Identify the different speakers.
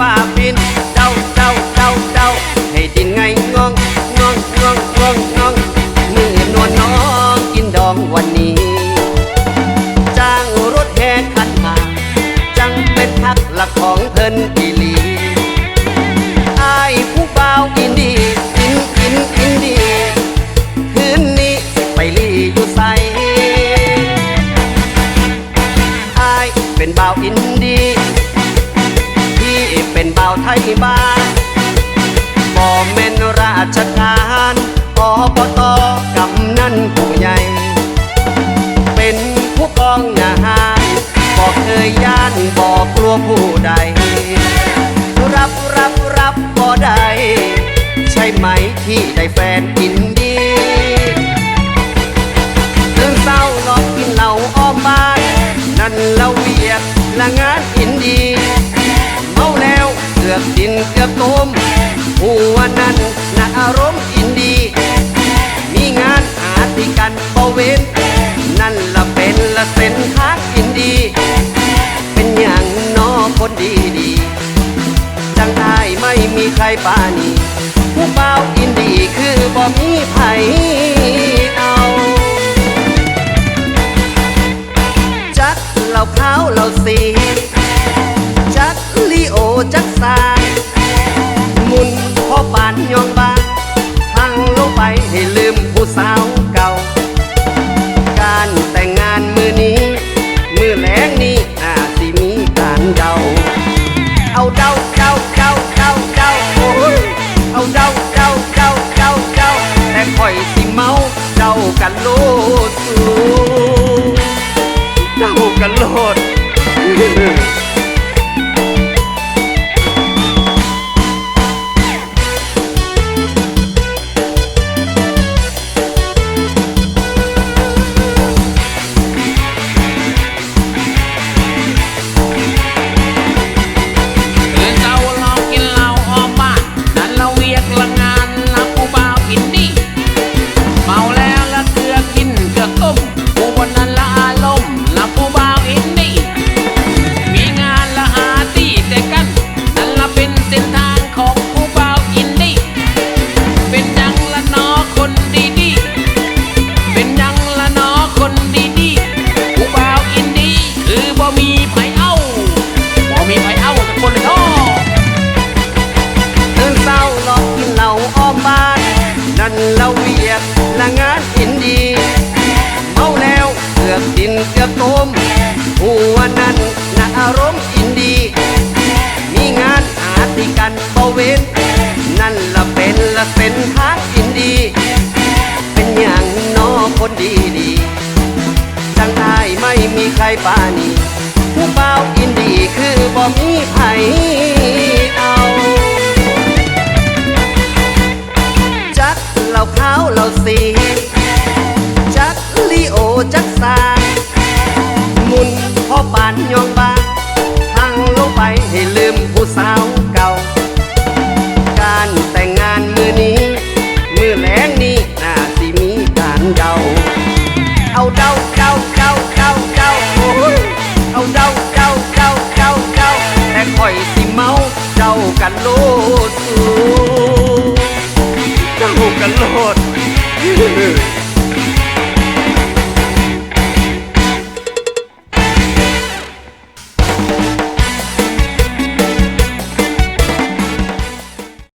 Speaker 1: ฝ้าปินเดาเดาเดาเดาให้ดินไงงองงองงองงองงองมือนวลน้องกินดองวันนี้จ้างรถแห่ขันมาจังเป็นพักหลักของเพิ่นอีลีอายผู้เบาอินดีอินอินอินดีคืนนี้ไปลีอยู่ใสอายเป็นเบาอินดี็นเบาไทยบ้าลบ่แม่นราชการอบตกำนันผู้ใหญ่ เป็นผู้กองทหารบอกเคยย่านบอกกลัวผู้ใด รับรับรับก็ได้ใช่ไหมที่ได้แฟนอินดีตื่นเศร้าลองกินเหล้าอ้อมบ้าน นั่นเราเวียกละงานอินดี กือบดินเกือบต้มหัวนั้นน่าอารมณ์อินดี มีงานหาที่กันบเว้นนั่นละเป็นละเส้นทางอินดี เป็นอย่างนอคนดีดีจังได้ไม่มีใครปานีผู้เบาอินดีคือบ่มีไผเอาจักเหล่าขาวเหล่าสี จักสายมุนพอปานยองบางพังลงไปให้ลืมผู้สาวเก่า การแต่งงานมือนี้ มือแรงนี้อาจสิมีการเดา เอาเดาเดาเดาเดาเดาโอ้ยเอาเดาเดาเดาเดาเดาแต่ข่อยสิเมาเดากันโลดสูเดากันโลดตื่ เกือบโทมหัวนั้นน่กอารมณ์อินดี มีงานอาติกันเบาเวนนั่นละเป็นละเป็นทางอินดี เป็นอย่างน้อคนดีดีทางไทยไม่มีใครปานีผู้เบาอินดีคือบ่มีไผเอาจักเราเขาเราสี เจ้ากันโลดสูเจ้ากันโลด